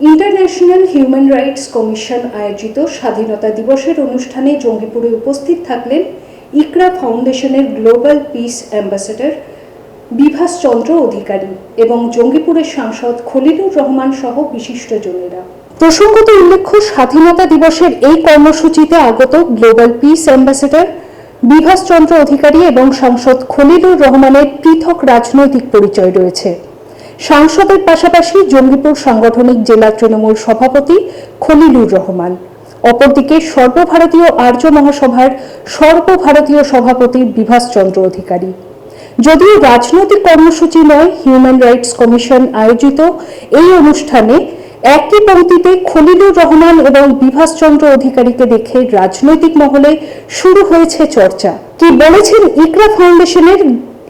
International human rights commission আয়োজিত স্বাধীনতা দিবসের অনুষ্ঠানে জঙ্গিপুরে উপস্থিত থাকলেন ইকরা ফাউন্ডেশনের global peace ambassador Bibhas Chandra Adhikari এবং জঙ্গিপুরের সাংসদ খলিলুর রহমান সহ বিশিষ্ট বিশিষ্টজনেরা। প্রসঙ্গত উল্লেখ্য, স্বাধীনতা দিবসের এই কর্মসূচিতে আগত global peace ambassador Bibhas Chandra Adhikari এবং সাংসদ খলিলুর রহমানের পৃথক রাজনৈতিক পরিচয় রয়েছে। সাংসদের পাশাপাশি জঙ্গিপুর সাংগঠনিক জেলা তৃণমূল সভাপতি খলিলুর রহমান। অপরদিকে সর্বভারতীয় আর্য মহাসভার সর্বভারতীয় সভাপতি বিভাস চন্দ্র অধিকারী। যদিও রাজনৈতিক কর্মসূচি নয় হিউম্যান রাইটস কমিশন আয়োজিত এই অনুষ্ঠানে একই পংক্তিতে খলিলুর রহমান এবং বিভাস চন্দ্র অধিকারীকে দেখে রাজনৈতিক মহলে শুরু হয়েছে চর্চা। কি বলেছেন ইকরা ফাউন্ডেশনের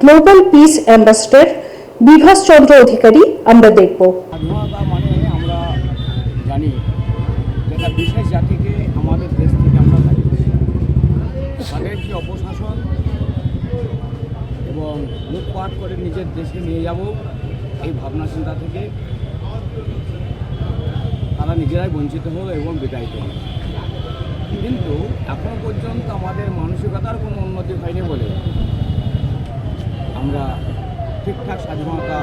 global peace ambassador Bibhas Chandra Adhikari, আমরা দেখব। মানে আমরা জানি বিশেষ জাতিকে আমাদের দেশ থেকে আমরা অপশাসন? এবং করে নিজের দেশে নিয়ে যাব এই ভাবনা চিন্তা থেকে। তারা নিজেরাই বঞ্চিত হলো এবং বিদায়িত হলো কিন্তু এখনও পর্যন্ত আমাদের মানসিকতার কোনো উন্নতি হয়নি বলে আমরা ঠিকঠাক স্বাধীনতা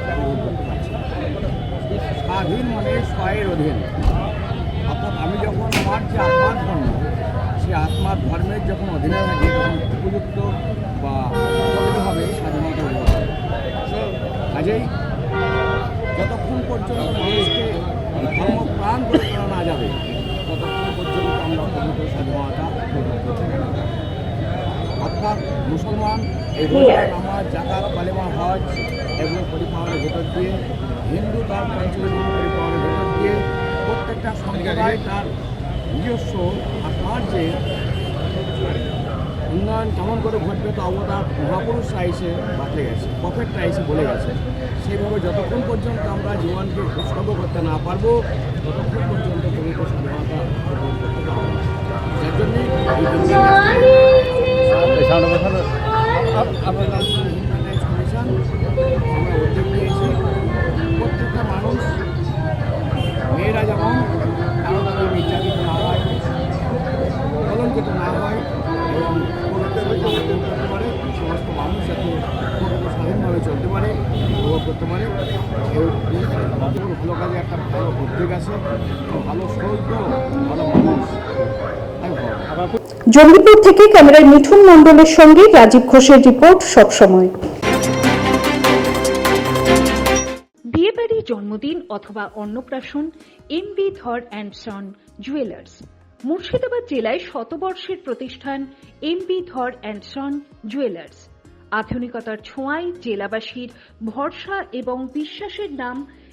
করতে পারছি স্বাধীন মানে স্বয়ের অধীন অর্থাৎ আমি যখন আমার যে আত্মার ধর্ম, সেই আত্মার ধর্মের যখন অধীনে থাকি, তখন উপযুক্ত বা উপযুক্তভাবে স্বাধীনতা উপভোগ। কাজেই যতক্ষণ পর্যন্ত মানুষকে ধর্ম প্রাণ করে না যাবে, ততক্ষণ পর্যন্ত আমরা স্বাধীনতা। অর্থাৎ মুসলমান এগুলো নামাজ জাকাত কালেমা হজ এগুলো পরিপালনের ভেতর দিয়ে হিন্দু তার পঞ্চমী পরিপালনের ভেতর দিয়ে প্রত্যেকটা সম্প্রদায় তার নিজস্ব আত্মার যে উন্নয়ন কেমন করে ঘটবে তো অবতার মহাপুরুষরা এসে বাঁচে গেছে প্রফেটরা এসে বলে গেছে। সেইভাবে যতক্ষণ পর্যন্ত আমরা জীবনকে উৎসর্গ করতে না পারব ততক্ষণ পর্যন্ত পবিত্র স্বাধীনতা ভালো কাজে একটা ভালো উদ্যোগ আছে ভালো সৌদ্য ভালো মানুষ। জঙ্গিপুর থেকে ক্যামেরায় মিঠুন মণ্ডলের সঙ্গে রাজীব ঘোষের রিপোর্ট সবসময়। বিয়েবাড়ি জন্মদিন অথবা অন্নপ্রাশন M B Dhar and son jewellers Murshidabad জেলায় শতবর্ষের প্রতিষ্ঠান M B Dhar and son jewellers আধুনিকতার ছোঁয়ায় জেলাবাসীর ভরসা এবং বিশ্বাসের নাম